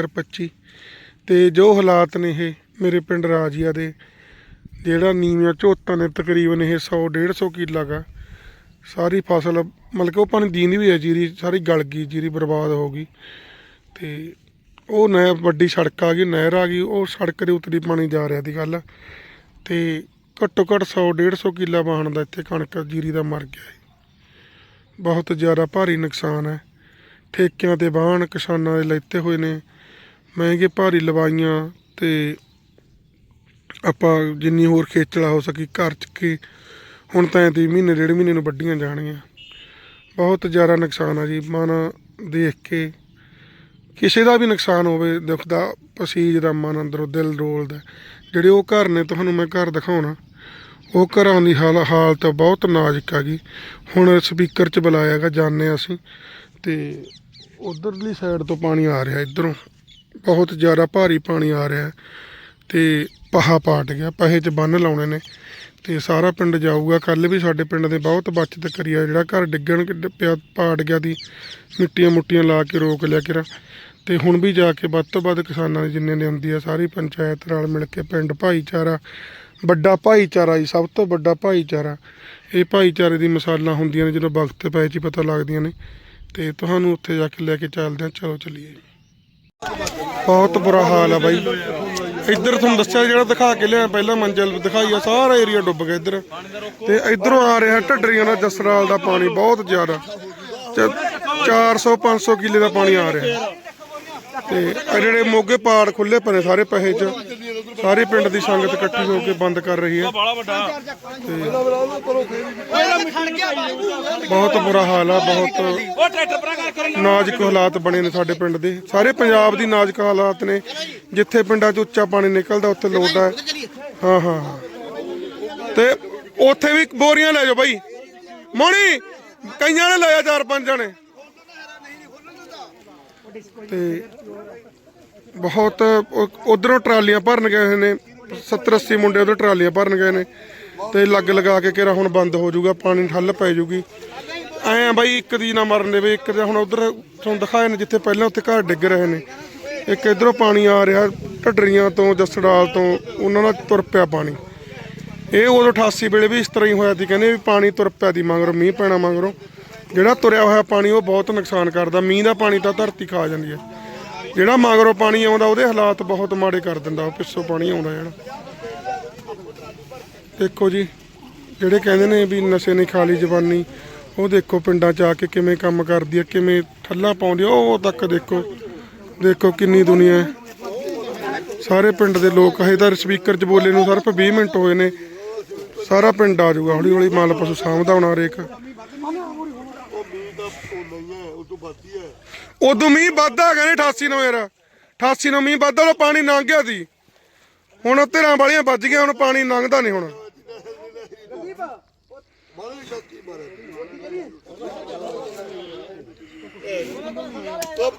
2025 ਤੇ ਜੋ ਹਾਲਾਤ ਨੇ ਇਹ ਮੇਰੇ ਪਿੰਡ ਰਾਜੀਆ ਦੇ, ਜਿਹੜਾ ਨੀਵੀਆਂ ਝੋਤਾਂ ਨੇ ਤਕਰੀਬਨ ਇਹ 100 150 ਕਿੱਲਾ ਗਾ, ਸਾਰੀ ਫਸਲ, ਮਤਲਬ ਕਿ ਉਹ ਪਾਣੀ ਦੀਂਦੀ ਵੀ ਹੈ ਜੀਰੀ, ਸਾਰੀ ਗਲ ਗਈ, ਜੀਰੀ ਬਰਬਾਦ ਹੋ ਗਈ। ਤੇ ਉਹ ਨਹਿਰ ਵੱਡੀ ਸੜਕ ਆ ਗਈ, ਨਹਿਰ ਆ ਗਈ, ਉਹ ਸੜਕ ਦੇ ਉੱਤੇ ਪਾਣੀ ਜਾ ਰਿਹਾ ਦੀ ਗੱਲ ਤੇ ਘੱਟੋ ਘੱਟ 100 150 ਕਿੱਲਾ ਵਾਹਣ ਦਾ ਇੱਥੇ ਕਣਕ, ਜੀਰੀ ਦਾ ਮਰ ਗਿਆ ਹੈ ਬਹੁਤ ਜ਼ਿਆਦਾ ਭਾਰੀ ਨੁਕਸਾਨ ਹੈ। ਠੇਕਿਆਂ ਤੇ ਵਾਹਣ ਕਿਸਾਨਾਂ ਦੇ ਲੈਤੇ ਹੋਏ ਨੇ। ਮਹਿੰਗੇ ਭਾਰੀ ਲਵਾਈਆਂ ਤੇ ਆਪਾਂ ਜਿੰਨੀ ਹੋਰ ਖੇਚਲਾ ਹੋ ਸਕੀ ਘਰ ਚ ਕੇ ਹੁਣ ਤਾਂ ਐਂ ਤੀ ਮਹੀਨੇ, ਡੇਢ ਮਹੀਨੇ ਨੂੰ ਵੱਡੀਆਂ ਜਾਣਗੀਆਂ। ਬਹੁਤ ਜ਼ਿਆਦਾ ਨੁਕਸਾਨ ਆ ਜੀ, ਮਨ ਦੇਖ ਕੇ। ਕਿਸੇ ਦਾ ਵੀ ਨੁਕਸਾਨ ਹੋਵੇ, ਦੁੱਖ ਦਾ ਪਸੀਜ ਦਾ ਮਨ ਅੰਦਰੋਂ, ਦਿਲ ਰੋਲਦਾ। ਜਿਹੜੇ ਉਹ ਘਰ ਨੇ, ਤੁਹਾਨੂੰ ਮੈਂ ਘਰ ਦਿਖਾਉਣਾ। ਉਹ ਘਰਾਂ ਦੀ ਹਾਲ, ਹਾਲਤ ਬਹੁਤ ਨਾਜ਼ੁਕ ਆ ਗਈ ਹੁਣ ਸਪੀਕਰ 'ਚ ਬੁਲਾਇਆਗਾ ਜਾਣੇ ਅਸੀਂ ਤੇ ਉਧਰਲੀ ਸਾਈਡ ਤੋਂ ਪਾਣੀ ਆ ਰਿਹਾ ਇਧਰੋਂ। ਬਹੁਤ ਜ਼ਿਆਦਾ ਭਾਰੀ ਪਾਣੀ ਆ ਰਿਹਾ ਤੇ ਪਹਾ ਪਾਟ ਗਿਆ, ਪਹੇ 'ਚ ਬੰਨ ਲਾਉਣੇ ਨੇ ਤੇ ਸਾਰਾ ਪਿੰਡ ਜਾਊਗਾ। ਕੱਲ ਵੀ ਸਾਡੇ ਪਿੰਡ ਦੇ ਬਹੁਤ ਬਚਤ ਕਰੀਆ ਜਿਹੜਾ ਘਰ ਡਿੱਗਣ ਪਿਆ ਪਾਟ ਗਿਆ ਦੀ ਮਿੱਟੀਆਂ ਮੁੱਟੀਆਂ ਲਾ ਕੇ ਰੋਕ ਲਿਆ ਕਿਰਾ। ਤੇ ਹੁਣ ਵੀ ਜਾ ਕੇ ਵੱਧ ਤੋਂ ਵੱਧ ਕਿਸਾਨਾਂ ਦੀ ਜਿੰਨੇ ਨੇ ਹੁੰਦੀ ਆ, ਸਾਰੀ ਪੰਚਾਇਤ ਨਾਲ ਮਿਲ ਕੇ ਪਿੰਡ ਭਾਈਚਾਰਾ, ਵੱਡਾ ਭਾਈਚਾਰਾ ਜੀ, ਸਭ ਤੋਂ ਵੱਡਾ ਭਾਈਚਾਰਾ। ਇਹ ਭਾਈਚਾਰੇ ਦੀ ਮਿਸਾਲਾਂ ਹੁੰਦੀਆਂ ਨੇ, ਜਦੋਂ ਵਕਤ ਪੈ ਚ ਹੀ ਪਤਾ ਲੱਗਦੀਆਂ ਨੇ। ਤੇ ਤੁਹਾਨੂੰ ਉੱਥੇ ਜਾ ਕੇ ਲੈ ਕੇ ਚੱਲਦੇ ਆ ਚਲੋ ਚੱਲੀਏ। ਬਹੁਤ ਬੁਰਾ ਹਾਲ ਆ ਬਾਈ। ਇੱਧਰ ਤੁਹਾਨੂੰ ਦੱਸਿਆ ਜਿਹੜਾ ਦਿਖਾ ਕੇ ਲਿਆ ਪਹਿਲਾਂ ਮੰਜ਼ਲ ਦਿਖਾਈ ਆ, ਸਾਰਾ ਏਰੀਆ ਡੁੱਬ ਗਿਆ ਇੱਧਰ। ਤੇ ਇਧਰੋਂ ਆ ਰਿਹਾ ਢੱਡਰੀਆਂ ਦਾ ਜਸਰਾਲ ਦਾ ਪਾਣੀ ਬਹੁਤ ਜ਼ਿਆਦਾ। 400 500 ਕਿੱਲੇ ਦਾ ਪਾਣੀ ਆ ਰਿਹਾ। ਤੇ ਇਹ ਜਿਹੜੇ ਮੋਗੇ ਪਾੜ ਖੁੱਲੇ ਪਏ ਸਾਰੇ ਪਹੇ ਚ। ਸਾਰੇ ਪਿੰਡ ਦੀ ਸੰਗਤ ਇਕੱਠੀ ਹੋ ਕੇ ਬੰਦ ਕਰ ਰਹੀ ਹੈ। ਬਹੁਤ ਬੁਰਾ ਹਾਲ ਆ ਬਹੁਤ ਨਾਜ਼ੁਕ ਹਾਲਾਤ ਬਣੇ ਨੇ ਸਾਡੇ ਪਿੰਡ ਦੇ। ਸਾਰੇ ਪੰਜਾਬ ਦੀ ਨਾਜ਼ੁਕ ਹਾਲਾਤ ਨੇ। ਜਿੱਥੇ ਪਿੰਡਾਂ 'ਚ ਉੱਚਾ ਪਾਣੀ ਨਿਕਲਦਾ ਉੱਥੇ ਲੋਟ ਹੈ ਹਾਂ ਹਾਂ ਹਾਂ। ਤੇ ਉੱਥੇ ਵੀ ਬੋਰੀਆਂ ਲੈ ਜਾਓ ਬਾਈ। ਮੋਣੀ ਕਈਆਂ ਨੇ ਲਿਆ ਚਾਰ ਪੰਜ ਜਣੇ। ਤੇ ਬਹੁਤ ਉਧਰੋਂ ਟਰਾਲੀਆਂ ਭਰਨ ਗਏ ਹੋਏ ਨੇ। 70 80 ਮੁੰਡੇ ਉਧਰ ਟਰਾਲੀਆਂ ਭਰਨ ਗਏ ਨੇ ਤੇ ਲੱਗ ਲਗਾ ਕੇ ਕਿਹੜਾ ਹੁਣ ਬੰਦ ਹੋ ਜਾਊਗਾ, ਪਾਣੀ ਠੱਲ ਪੈ ਜਾਊਗੀ। ਐ ਬਾਈ, ਇੱਕ ਦੀ ਨਾ ਮਰਨ ਦੇ ਦੇਵੇ, ਇੱਕ ਦੇ ਹੁਣ ਉਧਰ ਤੁਹਾਨੂੰ ਦਿਖਾਏ ਨੇ ਜਿੱਥੇ ਪਹਿਲਾਂ ਉੱਥੇ ਘਰ ਡਿੱਗ ਰਹੇ ਨੇ। ਇੱਕ ਇਧਰੋਂ ਪਾਣੀ ਆ ਰਿਹਾ ਢੱਡਰੀਆਂ ਤੋਂ, ਜਸੜਾਲ ਤੋਂ, ਉਹਨਾਂ ਨਾਲ ਤੁਰ ਪਿਆ ਪਾਣੀ। ਇਹ ਉਦੋਂ 88 ਵੇਲੇ ਵੀ ਇਸ ਤਰ੍ਹਾਂ ਹੀ ਹੋਇਆ ਸੀ, ਕਹਿੰਦੇ ਵੀ ਪਾਣੀ ਤੁਰ ਪਿਆ ਦੀ ਮਗਰੋਂ, ਮੀਂਹ ਪੈਣਾ ਮਗਰੋਂ। ਜਿਹੜਾ ਤੁਰਿਆ ਹੋਇਆ ਪਾਣੀ ਉਹ ਬਹੁਤ ਨੁਕਸਾਨ ਕਰਦਾ, ਮੀਂਹ ਦਾ ਪਾਣੀ ਤਾਂ ਧਰਤੀ ਖਾ ਜਾਂਦੀ ਹੈ। ਜਿਹੜਾ ਮਗਰੋਂ ਪਾਣੀ ਆਉਂਦਾ, ਉਹਦੇ ਹਾਲਾਤ ਬਹੁਤ ਮਾੜੇ ਕਰ ਦਿੰਦਾ, ਉਹ ਪਿੱਛੋਂ ਪਾਣੀ ਆਉਂਦਾ ਜਿਹੜਾ ਦੇਖੋ ਜੀ, ਜਿਹੜੇ ਕਹਿੰਦੇ ਨੇ ਵੀ ਨਸ਼ੇ ਨੇ ਖਾਲੀ ਜਵਾਨੀ ਉਹ ਦੇਖੋ ਪਿੰਡਾਂ 'ਚ ਆ ਕੇ ਕਿਵੇਂ ਕੰਮ ਕਰਦੀ ਹੈ ਕਿਵੇਂ ਠੱਲਾ ਪਾਉਂਦੀ ਉਹ ਤੱਕ ਦੇਖੋ ਦੇਖੋ ਕਿੰਨੀ ਦੁਨੀਆ ਸਾਰੇ ਪਿੰਡ ਦੇ ਲੋਕ, ਹਜੇ ਤਾਂ ਸਪੀਕਰ 'ਚ ਬੋਲੇ ਨੂੰ ਸਿਰਫ 20 ਮਿੰਟ ਹੋਏ ਨੇ, ਸਾਰਾ ਪਿੰਡ ਆ ਜਾਊਗਾ ਹੌਲੀ ਹੌਲੀ ਮਾਲ ਪਸ਼ੂ ਸਾਂਭਦਾ ਹੋਣਾ ਉਦੋਂ ਮੀਂਹ ਵੱਧਦਾ ਨੇ 88 ਨੂੰ ਯਾਰ। 88 ਨੂੰ ਮੀਂਹ ਵੱਧਦਾ ਉਹ ਪਾਣੀ ਲੰਘ ਗਿਆ ਸੀ। ਹੁਣ ਧਿਰਾਂ ਵਾਲੀਆਂ ਵੱਜ ਗਈਆਂ ਹੁਣ ਪਾਣੀ ਲੰਘਦਾ ਨਹੀਂ ਹੁਣ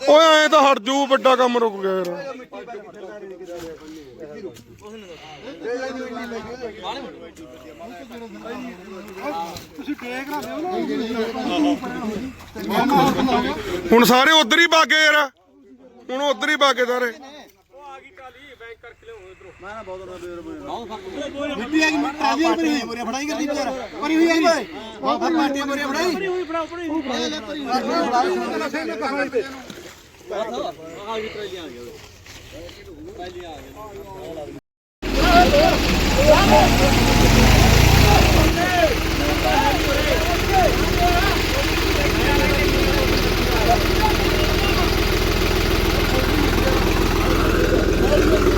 ਓਏ ਐ ਤਾਂ ਹਟ ਜੂ, ਵੱਡਾ ਕੰਮ ਰੁਕ ਗਿਆ ਯਾਰ। ਹੁਣ ਸਾਰੇ ਉਧਰ ਹੀ ਭਾਗੇ ਯਾਰ। ਹੁਣ ਉਧਰ ਹੀ ਭਾਗੇ ਸਾਰੇ। ਮਿੱਟੀ ਆ ਗਈ ਮਿੱਟੀ ਆ ਗਈ ਪਰੀ ਬੋਰੀਆਂ ਫੜਾਈ ਕਰਦੀ ਯਾਰ ਪਰੀ ਹੋਈ ਆ ਗਈ ਉਹ ਪਾਰਟੀ ਬੋਰੀਆਂ ਫੜਾਈ।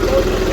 ਆ।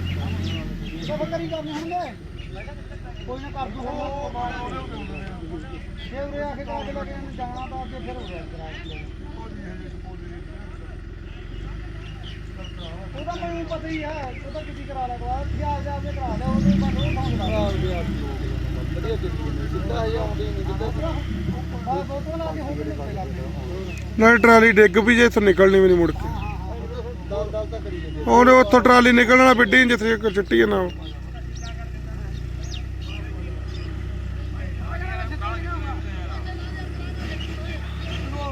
ਸਭ ਕਰੀ ਕਰਨੀ ਹੁੰਦੇ ਕੋਈ ਨਾ ਕਰ ਦੂ ਜੇ ਉਰੇ ਆ ਕੇ ਕਾਗਜ਼ ਲੈ ਕੇ ਇਹਨੂੰ ਜਾਣਾ ਤਾਂ ਅੱਗੇ ਫਿਰ ਹੋ ਗਿਆ ਉਹਦਾ ਮੈਨੂੰ ਪਤਾ ਹੀ ਹੈ ਉਹਦਾ ਕਿੱਥੇ ਕਰਾ ਲਿਆ ਕਰਾ। ਜਾ ਜਾ ਕੇ ਕਰਾ ਲਿਆ ਉਹਦੇ ਬਾਅਦ ਉਹ ਮੰਗਦਾ ਵਧੀਆ ਸਿੱਧਾ ਹੀ ਆਉਂਦੀ ਨਹੀਂ ਜਿੱਦਾਂ ਆ ਫੋਟੋ ਲਾ ਕੇ ਹੁਣ ਕਿੱਥੇ ਲੱਗਦੇ ਨਾਲੇ ਟਰਾਲੀ ਡਿੱਗ ਵੀ ਜੇ ਇੱਥੋਂ ਨਿਕਲਣੀ ਵੀ ਨਹੀਂ ਮੁੜ ਕੇ। ਦਲ ਉਹਨੇ ਉੱਥੋਂ ਟਰਾਲੀ ਨਿਕਲਣਾ ਬਿੱਡੀ ਜਿੱਥੇ ਚਿੱਟੀ ਨਾ ਉਹ।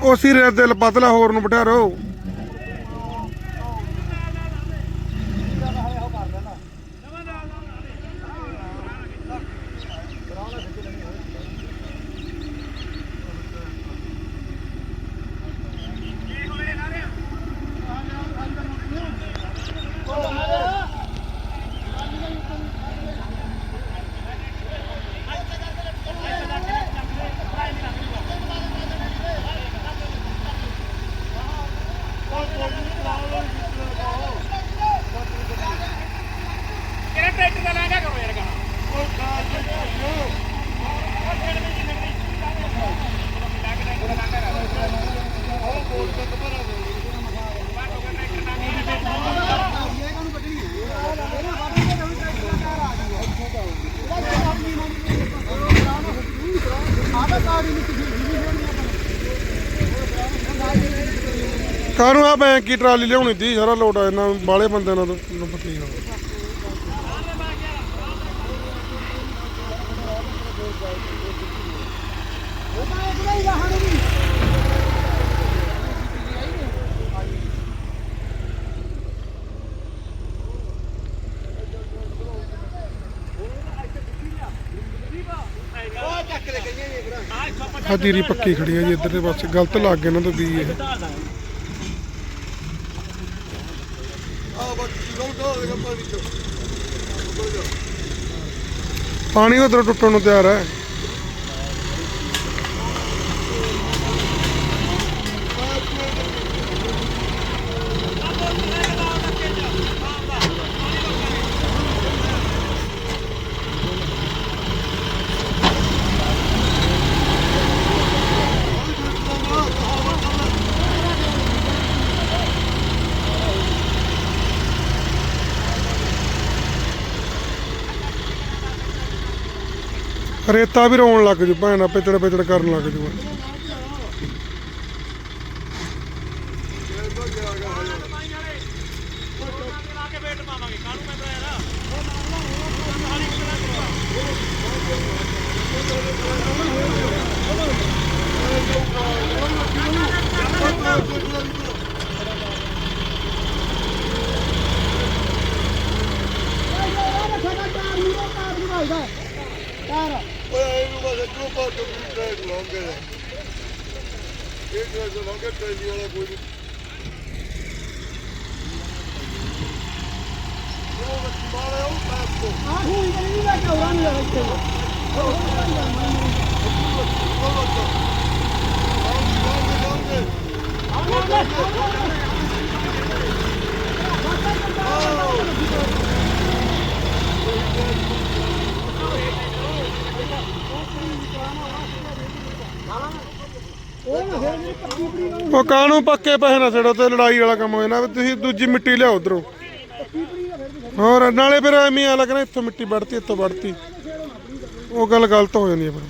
ਉਹ ਦਿਲ ਪਤਲਾ ਹੋਰ ਨੂੰ ਬਿਠਾਰੋ ਕਿਹੜਾ ਕਾਹਨੂੰ ਆ ਬੈਂਕ ਕੀ ਟਰਾਲੀ ਲਿਆਉਣੀ ਦੀ ਸਾਰਾ ਲੋਟ ਆ ਇਹਨਾਂ ਬਾਲੇ ਬੰਦਿਆਂ ਨਾਲ ਨੂੰ ਪਤੀ ਹੋ ਉਹ ਚੱਕ ਲੈ ਕਈਆਂ ਨੇ ਭਰਾ ਆ ਜੀਰੀ ਪੱਕੀ ਖੜੀ ਹੈ ਜੀ, ਇੱਧਰ ਦੇ ਪਾਸੇ। ਗਲਤ ਲੱਗ ਗਿਆ ਇਹਨਾਂ ਤੋਂ ਬੀ ਇਹ। ਆ ਬੱਤੀ ਗੋਲ ਤੋਂ ਹੋਵੇਗਾ ਪਾਣੀ ਪਾਣੀ ਉਧਰ ਟੁੱਟਣ ਨੂੰ ਤਿਆਰ ਹੈ। ਰੇਤਾ ਵੀ ਰੋਣ ਲੱਗ ਜੂ ਭੈਣਾ ਪਿਚੜ ਪਿਚੜ ਕਰਨ ਲੱਗ ਜੂ ਲਾ ਕੇ ਵੇਟ ਪਾਵਾਂਗੇ ਕਾਹਨੂੰ ਮੈਂ ਯਾਰ ਓਏ ਇਹਨੂੰ ਬਸ ਜੋ ਬਾਤ ਤੋਂ ਟ੍ਰੈਕ ਲਾਉਂਗੇ ਇਹ ਟ੍ਰੈਕ ਲਾਉਂਗੇ ਟ੍ਰੈਲੀ ਵਾਲਾ ਕੋਈ ਉਹ ਮਾਰੇ ਉਹ ਪੈਪ ਕਾਹਨੂੰ ਪੱਕੇ ਪੈਸੇ ਨਾ ਛੜੋ ਤੇ ਲੜਾਈ ਵਾਲਾ ਕੰਮ ਹੋਇਆ ਨਾ ਤੁਸੀਂ ਦੂਜੀ ਮਿੱਟੀ ਲਿਆਓ ਉਧਰੋਂ। ਹੋਰ, ਨਾਲੇ ਫਿਰ ਐਵੇਂ ਆ ਲੱਗਣਾ ਇੱਥੋਂ ਮਿੱਟੀ ਵੜਤੀ ਇੱਥੋਂ ਵੜਤੀ ਉਹ ਗੱਲ ਗਲਤ ਹੋ ਜਾਂਦੀ ਹੈ ਫਿਰ।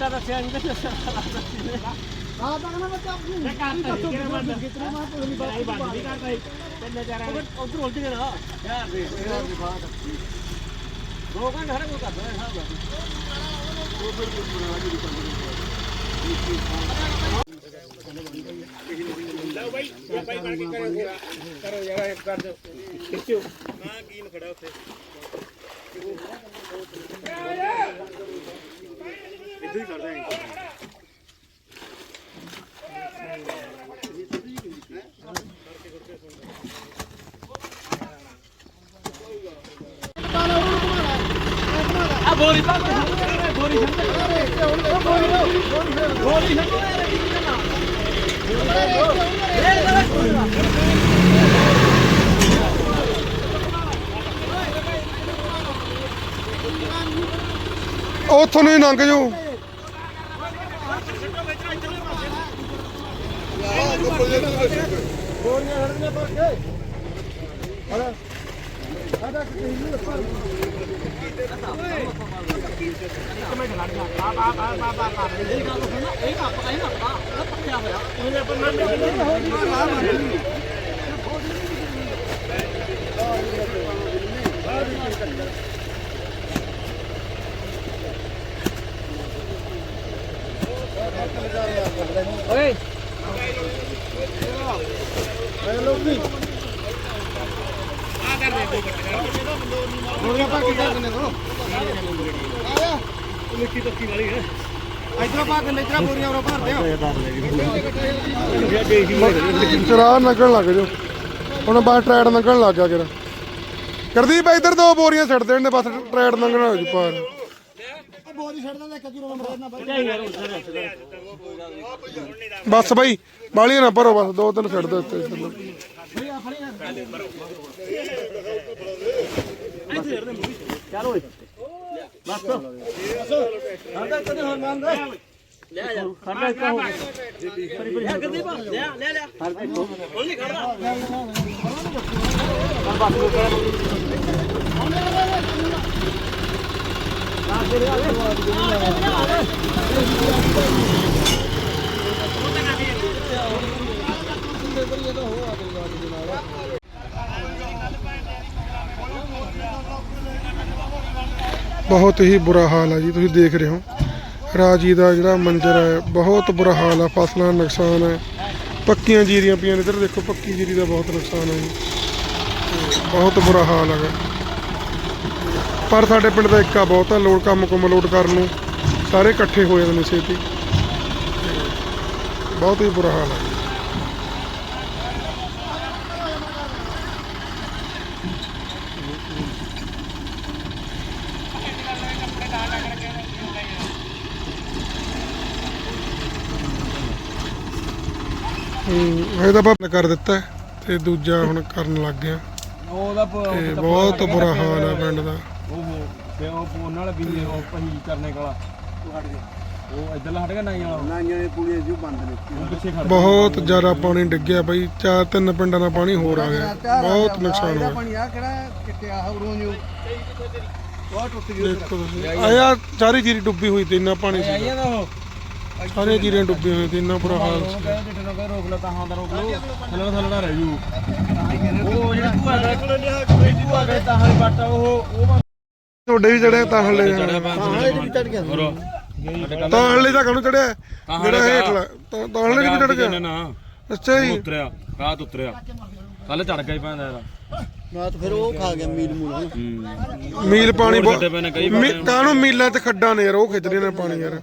ਪਤਾ ਦੱਸਿਆ ਨਹੀਂ ਦੱਸਿਆ ਆ ਤਾਂ ਨਾ ਬੱਚਾ ਆਪਣੀ ਮੈਂ ਕਰਤਾ ਸੀ ਕਿਹੜਾ ਬੰਦਾ? ਕਿਤਨਾ ਮੈਂ ਕੋਈ ਨਹੀਂ ਬਾਈ ਬੰਦ ਨਹੀਂ ਕਰਦਾ ਸੀ ਤਿੰਨ ਚਾਰ ਉਧਰ ਉਲਟ ਗਿਆ ਨਾ ਯਾਰ ਦੇ ਯਾਰ ਦੇ ਬਾਤ ਦੋ ਘੰਟੇ ਹਰੇ ਕੋਈ ਕਰਦਾ ਹੈ ਸਾਹਿਬ ਲਓ ਬਾਈ ਇਹ ਬਾਈ ਬਣ ਕੇ ਕਰੋ ਕਰੋ ਯਾਰ ਇੱਕ ਕਰ ਦਿਓ ਖਿੱਚੋ। ਹਾਂ ਕੀਨ ਖੜਾ ਉੱਥੇ। ਇੱਧਰ ਹੀ ਕਰ ਦਾਂਗੇ ਆ ਬੋਰੀ ਪਾ ਬੋਰੀ ਛੱਡ ਬੋਰੀ ਛੱਡ ਉਹ ਤੁਹਾਨੂੰ ਹੀ ਲੰਘ ਜਾਓ ਗੋਰੀਆਂ ਹੜਦੀਆਂ ਪਰ ਕੇ ਹੜਾ ਸਾਡਾ ਕਿਸੇ ਨੂੰ ਪਰ ਇਹ ਗੱਲ ਸੁਣ ਇਹ ਕੱਪ ਇਹ ਨਾ ਆ ਪੱਕਿਆ ਹੋਇਆ ਉਹਨੇ ਆਪਾਂ ਓਏ। ਗੋਰੀਆਂ ਪਾ ਕੇ ਕਰ ਦਿੰਦੇ ਕੋ ਆਇਆ ਮਿੱਟੀ ਤੱਕੀ ਵਾਲੀ ਹੈ ਇਧਰੋਂ ਪਾ ਕੇ ਇਧਰੋਂ ਗੋਰੀਆਂ ਉਰੋਂ ਭਰ ਦਿਓ ਚਰਾ ਲੰਘਣ ਲੱਗ ਜਾਓ। ਹੁਣ ਬਸ ਟਰੈਡ ਲੰਘਣ ਲੱਗ ਗਿਆ ਕਿਰਾ ਕਰਦੀਪ, ਇੱਧਰ ਦੋ ਬੋਰੀਆਂ ਛੱਡ ਦੇਣ ਦੇ, ਬਸ ਟਰੈਡ ਲੰਘਣਾ ਹੋ ਜੂ ਪਾਰ ਬੋਰੀ ਛੱਡ ਦਿੰਦਾ ਇੱਕ ਕਿਲੋ ਨੰਬਰ ਨਾ ਬਾਈ। ਬਸ ਬਈ ਬਾਲੀਆਂ ਨਾ ਭਰੋ ਬਸ ਦੋ ਤਿੰਨ ਛੱਡ ਦਿਓ ਇੱਥੇ। ਚੱਲ ਓਏ। ਬਸ। ਸਾਡਾ ਕਦੇ ਹੋਰ ਮੰਨਦਾ ਲੈ ਜਾ ਸਾਡਾ ਇੱਕ ਹੋ ਗਿਆ ਗੱਦੀ ਪਾ। ਲੈ ਲੈ ਲੈ ਹਰ। ਤੇ ਕੋ ਕੋਈ ਨਹੀਂ ਖੜਦਾ ਬਸ ਕਰ ਬਹੁਤ ਹੀ ਬੁਰਾ ਹਾਲ ਹੈ ਜੀ, ਤੁਸੀਂ ਦੇਖ ਰਹੇ ਹੋ। ਰਾਜੀ ਦਾ ਜਿਹੜਾ ਮੰਜ਼ਰ ਹੈ, ਬਹੁਤ ਬੁਰਾ ਹਾਲ ਹੈ ਫਸਲਾਂ ਦਾ ਨੁਕਸਾਨ ਹੈ। ਪੱਕੀਆਂ ਜੀਰੀਆਂ ਪਈਆਂ ਨੇ, ਇੱਧਰ ਦੇਖੋ, ਪੱਕੀ ਜੀਰੀ ਦਾ ਬਹੁਤ ਨੁਕਸਾਨ ਹੈ ਜੀ। ਬਹੁਤ ਬੁਰਾ ਹਾਲ ਹੈਗਾ। ਪਰ ਸਾਡੇ ਪਿੰਡ ਦਾ ਇੱਕਾ ਬਹੁਤ ਹੈ ਲੋਡ ਕੰਮ ਕੁਮ ਲੋਡ ਕਰਨ ਨੂੰ। ਸਾਰੇ ਇਕੱਠੇ ਹੋ ਜਾਂਦੇ ਨੇ ਛੇਤੀ। ਬਹੁਤ ਹੀ ਬੁਰਾ ਹਾਲ ਹੈ ਹੂੰ ਇਹ ਤਾਂ ਬੰਦ ਕਰ ਦਿੱਤਾ ਤੇ ਦੂਜਾ ਹੁਣ ਕਰਨ ਲੱਗ ਗਿਆ। ਬਹੁਤ ਬੁਰਾ ਹਾਲ ਹੈ ਪਿੰਡ ਦਾ। ਉਹ ਤੇ ਉਹ ਪੋਨ ਨਾਲ ਵੀ ਉਹ ਪਹੀ ਕਰਨੇ ਵਾਲਾ। ਉਹ ਇਧਰਲਾ ਹਟ ਗਿਆ ਨਾਈਆਂ ਵਾਲਾ? ਨਾਈਆਂ ਦੇ ਪੁਲੀਆਂ ਜੂ ਬੰਦ ਨੇ। ਉਹ ਪਿੱਛੇ ਖੜ ਬਹੁਤ ਜ਼ਿਆਦਾ ਪਾਣੀ ਡਿੱਗਿਆ ਬਈ ਚਾਰ ਤਿੰਨ ਪਿੰਡਾਂ ਦਾ ਪਾਣੀ ਹੋਰ ਆ ਗਿਆ। ਬਹੁਤ ਨੁਕਸਾਨ ਹੋਇਆ। ਪਾਣੀ ਆ ਕਿਹੜਾ? ਕਿਤੇ ਆ? ਉਰੋਂ ਨੂੰ ਉਹ ਟੁੱਟ ਗਈ ਦੇਖੋ ਤੁਸੀਂ। ਆਇਆ ਸਾਰੀ ਜੀਰੀ ਡੁੱਬੀ ਹੋਈ ਤੇ ਇੰਨਾ ਪਾਣੀ ਸੀ ਆਈਆਂ ਦਾ ਉਹ। ਸਾਰੀਆਂ ਜੀਰੀਆਂ ਡੁੱਬੀਆਂ ਹੋਈਆਂ ਤੇ ਇੰਨਾ ਬੁਰਾ ਹਾਲ ਸੀ ਕਹਿੰਦੇ ਡਿੱਟਣਾ ਕੋਈ ਰੋਕ ਲਾ ਤਾਂ ਹਾਂ ਦਾ ਰੋਕ ਲਓ ਥੱਲੇ ਥੱਲੇ ਰਹਿ ਜੂ। ਉਹ ਜਿਹੜਾ ਭੂਆ ਦਾ ਭੂਆ ਦਾ ਤਾਂ ਹਾਂ ਬਾਟਾ ਉਹ ਉਹ ਤੁਹਾਡੇ ਵੀ ਚੜਿਆ ਤਾਂ ਹਲੇ ਹਾਂ ਇਹਦੇ ਵੀ ਚੜ ਗਿਆ। ਹੋਰ? ਤਾਂ ਹਲੇ ਤਾਂ ਕਾਹਨੂੰ ਚੜਿਆ ਜਿਹੜਾ ਹੇਠਲਾ। ਤਾਂ ਤਾਂ ਹਲੇ ਵੀ ਚੜ ਗਿਆ। ਨਾ ਅੱਛਾ ਜੀ। ਉਤਰਿਆ ਰਾਤ ਉਤਰਿਆ। ਕੱਲ ਚੜ ਗਿਆ ਹੀ ਪੈਂਦਾ ਯਾਰ। ਰਾਤ ਫਿਰ ਉਹ ਖਾ ਗਿਆ ਮੀਲ ਮੂਲ। ਮੀਲ ਪਾਣੀ ਨੇ ਕਾਹਨੂੰ ਮੀਲਾਂ 'ਚ ਖੱਡਾਂ ਨੇ ਯਾਰ ਉਹ ਖਿੱਚਦੇ ਨੇ ਪਾਣੀ ਯਾਰ।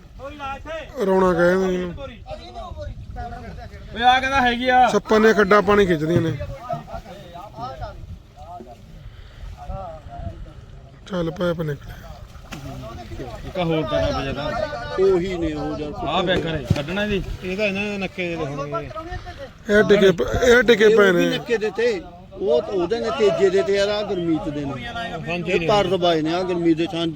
ਰੋਣਾ ਕਹਿੰਦੇ ਇਹਨੂੰ ਓਏ ਆ ਕਹਿੰਦਾ ਹੈਗੀ ਆ। ਸੱਪਾਂ ਦੀਆਂ ਖੱਡਾਂ ਪਾਣੀ ਖਿੱਚਦੀਆਂ ਨੇ। ਚੱਲ ਪੈਪ ਨਿਕਲਿਆ ਇੱਕ ਹੋਰ ਪਤਾ ਵਜਦਾ ਉਹੀ ਨੇ ਉਹ ਜਦ ਆ ਬੈ ਕਰੇ ਕੱਢਣਾ ਇਹਦੀ। ਇਹਦਾ ਇਹਨਾਂ ਦੇ ਨੱਕੇ ਦੇ ਹੋਣਗੇ। ਇਹ ਟਿਕੇ ਪ- ਇਹ ਟਿਕੇ ਪਏ ਨੇ। ਨੱਕੇ ਦੇ ਤੇ। ਉਹ ਉਹਦੇ ਨੇ ਤੇਜੇ ਦੇ ਤੇ ਆ ਗਰਮੀਤ ਦੇ ਨੇ। ਇਹ ਪਰ ਦਬਾਏ ਨੇ ਆ ਗਰਮੀਤ ਦੇ ਸਾਂਝੇ।